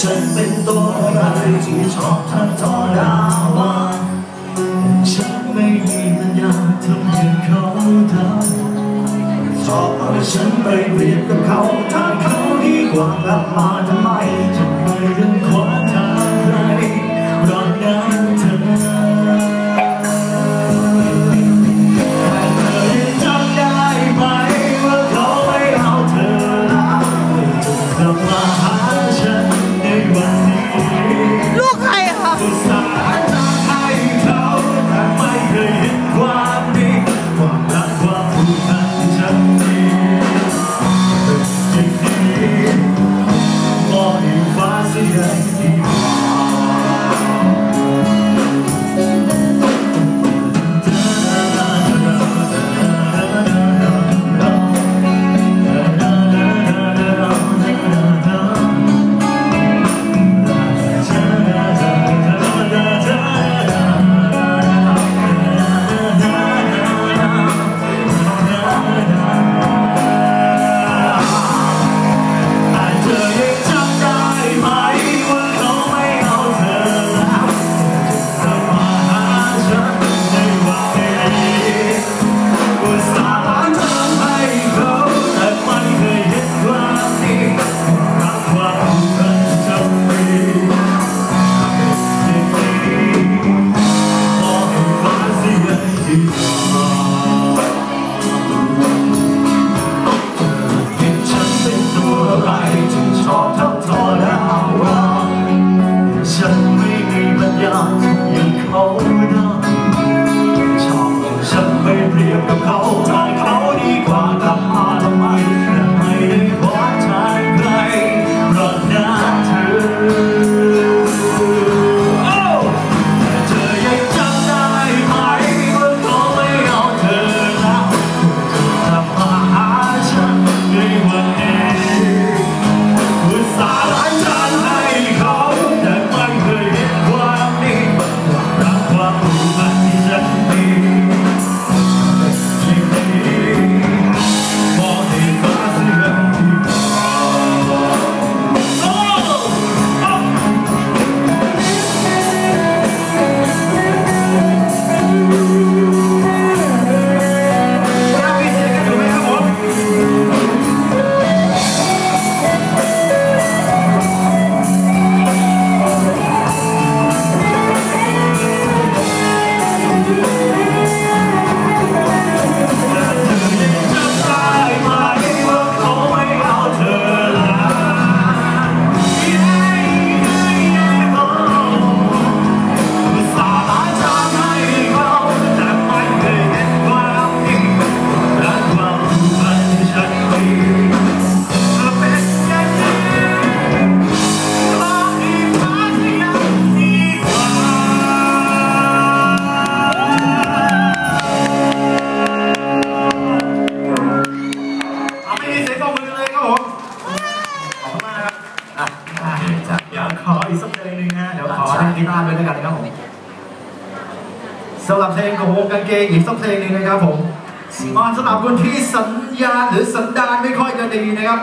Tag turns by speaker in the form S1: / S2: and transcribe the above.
S1: ฉันเป็นตัวอะไรที่ชอบเธอตอดาวาฉันไม่มีปัญญาทำให้เขาเธอชอบเอาฉันไปเปรียบกับเขาถ้าเขาดีกว่ากลับมาทำไมทเไมถึงคน ฉั
S2: 你ไม่
S1: 靠 กี
S2: ตาร์ด้วยแล้วกันนะครับผมสำหรับเพลงของวงกันเกงอีกสักเพลงหนึ่งนะครับผมออนสำหรับคนที่สัญญาหรือสัญดานไม่ค่อยจะดีนะครับ